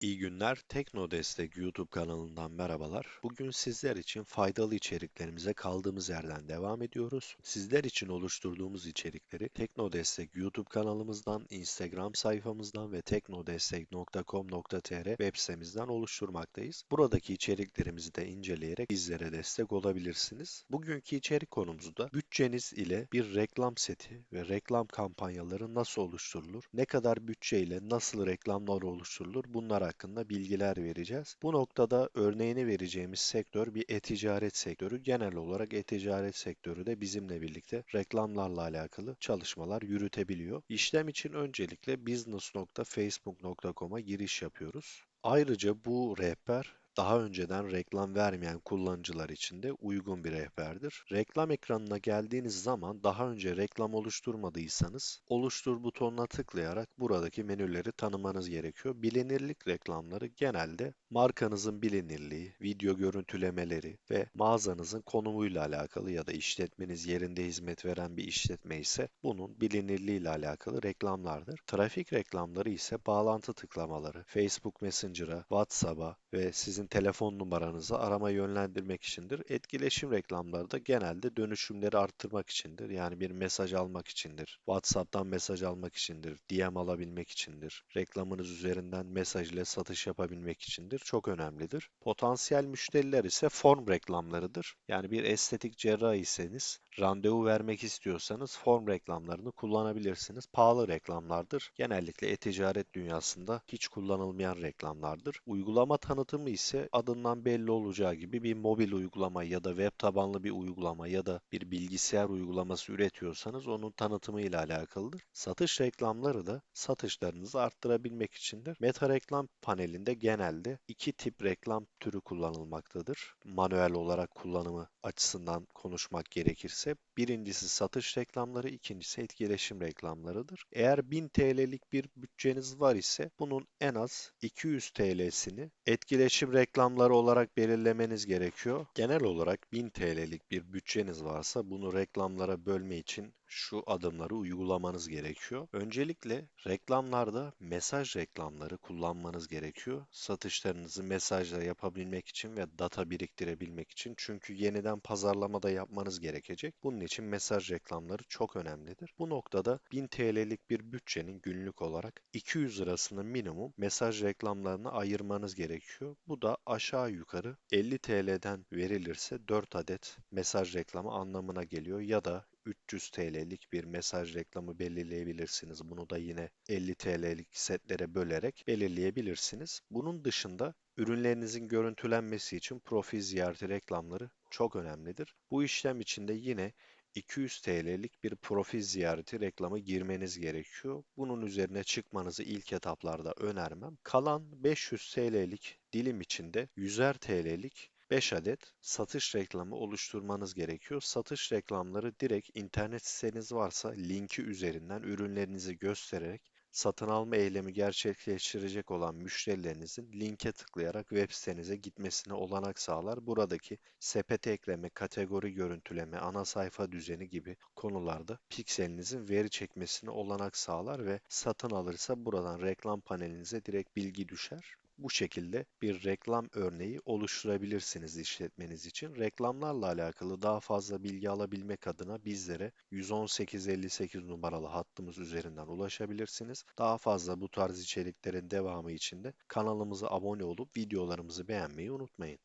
İyi günler. Tekno Destek YouTube kanalından merhabalar. Bugün sizler için faydalı içeriklerimize kaldığımız yerden devam ediyoruz. Sizler için oluşturduğumuz içerikleri Tekno Destek YouTube kanalımızdan, Instagram sayfamızdan ve teknodestek.com.tr web sitemizden oluşturmaktayız. Buradaki içeriklerimizi de inceleyerek bizlere destek olabilirsiniz. Bugünkü içerik konumuzda bütçeniz ile bir reklam seti ve reklam kampanyaları nasıl oluşturulur, ne kadar bütçeyle nasıl reklamlar oluşturulur bunlar hakkında bilgiler vereceğiz. Bu noktada örneğini vereceğimiz sektör bir e-ticaret sektörü. Genel olarak e-ticaret sektörü de bizimle birlikte reklamlarla alakalı çalışmalar yürütebiliyor. İşlem için öncelikle business.facebook.com'a giriş yapıyoruz. Ayrıca bu rehber daha önceden reklam vermeyen kullanıcılar için de uygun bir rehberdir. Reklam ekranına geldiğiniz zaman daha önce reklam oluşturmadıysanız oluştur butonuna tıklayarak buradaki menüleri tanımanız gerekiyor. Bilinirlik reklamları genelde markanızın bilinirliği, video görüntülemeleri ve mağazanızın konumuyla alakalı ya da işletmeniz yerinde hizmet veren bir işletme ise bunun bilinirliği ile alakalı reklamlardır. Trafik reklamları ise bağlantı tıklamaları, Facebook Messenger'a, WhatsApp'a ve sizin sizin telefon numaranızı arama yönlendirmek içindir. Etkileşim reklamları da genelde dönüşümleri arttırmak içindir. Yani bir mesaj almak içindir. WhatsApp'tan mesaj almak içindir. DM alabilmek içindir. Reklamınız üzerinden mesaj ile satış yapabilmek içindir. Çok önemlidir. Potansiyel müşteriler ise form reklamlarıdır. Yani bir estetik cerrah iseniz randevu vermek istiyorsanız form reklamlarını kullanabilirsiniz. Pahalı reklamlardır. Genellikle e-ticaret dünyasında hiç kullanılmayan reklamlardır. Uygulama tanıtımı ise adından belli olacağı gibi bir mobil uygulama ya da web tabanlı bir uygulama ya da bir bilgisayar uygulaması üretiyorsanız onun tanıtımı ile alakalıdır. Satış reklamları da satışlarınızı arttırabilmek içindir. Meta reklam panelinde genelde iki tip reklam türü kullanılmaktadır. Manuel olarak kullanımı açısından konuşmak gerekirse ise birincisi satış reklamları, ikincisi etkileşim reklamlarıdır. Eğer 1000 TL'lik bir bütçeniz var ise bunun en az 200 TL'sini etkileşim reklamları olarak belirlemeniz gerekiyor. Genel olarak 1000 TL'lik bir bütçeniz varsa bunu reklamlara bölme için şu adımları uygulamanız gerekiyor. Öncelikle reklamlarda mesaj reklamları kullanmanız gerekiyor. Satışlarınızı mesajla yapabilmek için ve data biriktirebilmek için. Çünkü yeniden pazarlamada yapmanız gerekecek. Bunun için mesaj reklamları çok önemlidir. Bu noktada 1000 TL'lik bir bütçenin günlük olarak 200 lirasını minimum mesaj reklamlarına ayırmanız gerekiyor. Bu da aşağı yukarı 50 TL'den verilirse 4 adet mesaj reklamı anlamına geliyor ya da 300 TL'lik bir mesaj reklamı belirleyebilirsiniz. Bunu da yine 50 TL'lik setlere bölerek belirleyebilirsiniz. Bunun dışında ürünlerinizin görüntülenmesi için profil ziyareti reklamları çok önemlidir. Bu işlem için de yine 200 TL'lik bir profil ziyareti reklamı girmeniz gerekiyor. Bunun üzerine çıkmanızı ilk etaplarda önermem. Kalan 500 TL'lik dilim içinde 100'er TL'lik 5 adet satış reklamı oluşturmanız gerekiyor. Satış reklamları direkt internet siteniz varsa linki üzerinden ürünlerinizi göstererek satın alma eylemi gerçekleştirecek olan müşterilerinizin linke tıklayarak web sitenize gitmesine olanak sağlar. Buradaki sepete ekleme, kategori görüntüleme, ana sayfa düzeni gibi konularda pikselinizin veri çekmesine olanak sağlar ve satın alırsa buradan reklam panelinize direkt bilgi düşer. Bu şekilde bir reklam örneği oluşturabilirsiniz işletmeniz için. Reklamlarla alakalı daha fazla bilgi alabilmek adına bizlere 11858 numaralı hattımız üzerinden ulaşabilirsiniz. Daha fazla bu tarz içeriklerin devamı için de kanalımıza abone olup videolarımızı beğenmeyi unutmayın.